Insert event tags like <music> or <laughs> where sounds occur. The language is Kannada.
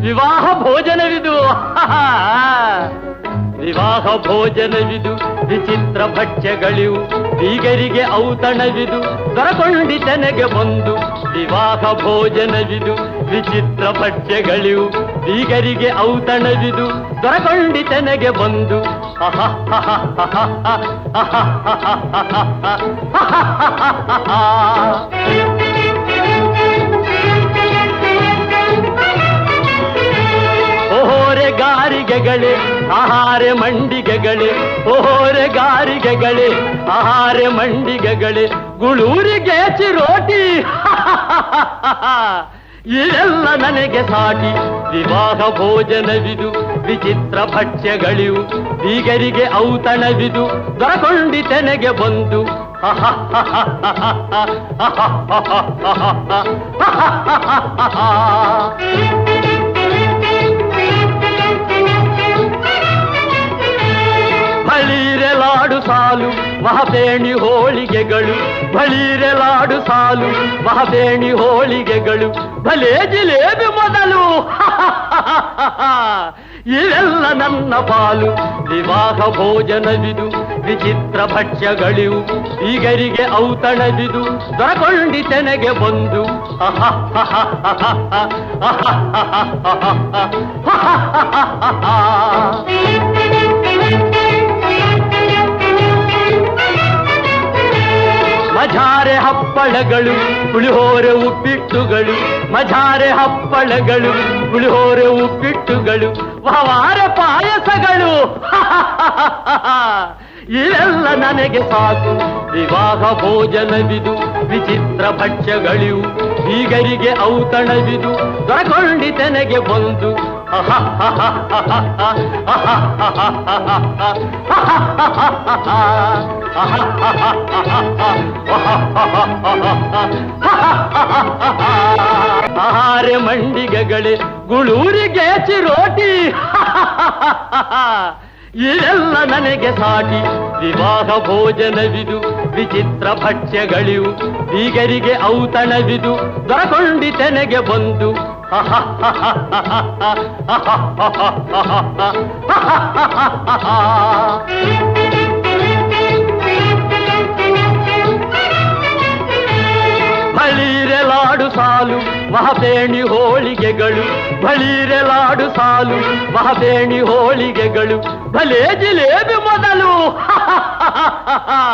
ವಿವಾಹ ಭೋಜನವಿದು. ವಿವಾಹ ಭೋಜನವಿದು, ವಿಚಿತ್ರ ಭಕ್ಷ್ಯಗಳಿವು, ಬೀಗರಿಗೆ ಔತಣವಿದು ದೊರಕೊಂಡಿತನೆಗೆ ಬಂದು, ವಿವಾಹ ಭೋಜನವಿದು, ವಿಚಿತ್ರ ಭಕ್ಷ್ಯಗಳಿವು, ಬೀಗರಿಗೆ ಔತಣವಿದು ದೊರಕೊಂಡಿತನೆಗೆ ಬಂದು. ಓಹೋರೆ <laughs> ಗಾರಿಗೆಗಳೇ, ಆಹಾರ ಮಂಡಿಗೆಗಳೇ ಓಹೋರೆ ಗಾರಿಗೆಗಳೇ, ಆಹಾರ ಮಂಡಿಗೆಗಳೇ, ಗುಳೂರಿಗೆ ಚಿರೋಟಿ. <laughs> ಇದೆಲ್ಲ ನನಗೆ ಸಾಟಿ. ವಿವಾಹ ಭೋಜನವಿದು, ವಿಚಿತ್ರ ಭಕ್ಷ್ಯಗಳಿವು, ಬೀಗರಿಗೆ ಔತಣವಿದು ದೊರಕೊಂಡಿತೆನೆಗೆ ಬಂದು. <laughs> ಸಾಲು, ಮಹಬೇಣಿ ಹೋಳಿಗೆಗಳು, ಬಳೀರೆಲಾಡು ಸಾಲು, ಮಹಬೇಣಿ ಹೋಳಿಗೆಗಳು ಭಲೇ ಜಿಲೇಬಿ ಮೊದಲು. <laughs> ಇವೆಲ್ಲ ನನ್ನ ಪಾಲು. ವಿವಾಹ ಭೋಜನವಿದು, ವಿಚಿತ್ರ ಭಕ್ಷ್ಯಗಳಿವು. ಈಗರಿಗೆ ಔತಣವಿದು ದೊರಕೊಂಡಿತೆನೆಗೆ ಬಂದು. ಮಜಾರೆ <laughs> ಹಪ್ಪಳಗಳು ಪುಳಿಹೋರೆ ಉಪ್ಪಿಟ್ಟುಗಳು, ಮಜಾರೆ ಹಪ್ಪಳಗಳು ಪುಳಿಹೋರೆ ಉಪ್ಪಿಟ್ಟುಗಳು ವಾರ ಪಾಯಸಗಳು. <laughs> ಇವೆಲ್ಲ ನನಗೆ ಸಾಕು. ವಿವಾಹ ಭೋಜನವಿದು, ವಿಚಿತ್ರ ಭಕ್ಷ್ಯಗಳಿವು. ಬೀಗರಿಗೆ ಔತಣವಿದು ದೊರಕೊಂಡಿತೆನೆಗೆ ಬಂದು. ಆರೆ ಮಂಡಿಗೆಗಳೇ ಗುಳೂರಿಗೆ ಚಿರೋಟಿ. ಇದೆಲ್ಲ ನನಗೆ ಸಾಟಿ. ವಿವಾಹ ಭೋಜನವಿದು ವಿಚಿತ್ರ ಭಕ್ಷ್ಯಗಳಿವು. ಬೀಗರಿಗೆ ಔತಣವಿದು ದೊರಕೊಂಡಿತೆನೆಗೆ ಬಂದು. <laughs> ಮಹಬೇಣಿ ಹೋಳಿಗೆಗಳು ಬಳಿರೆಲಾಡು ಸಾಲು. ಮಹಬೇಣಿ ಹೋಳಿಗೆಗಳು ಭಲೇ ಜಿಲೇಬಿ ಮೊದಲು. <laughs>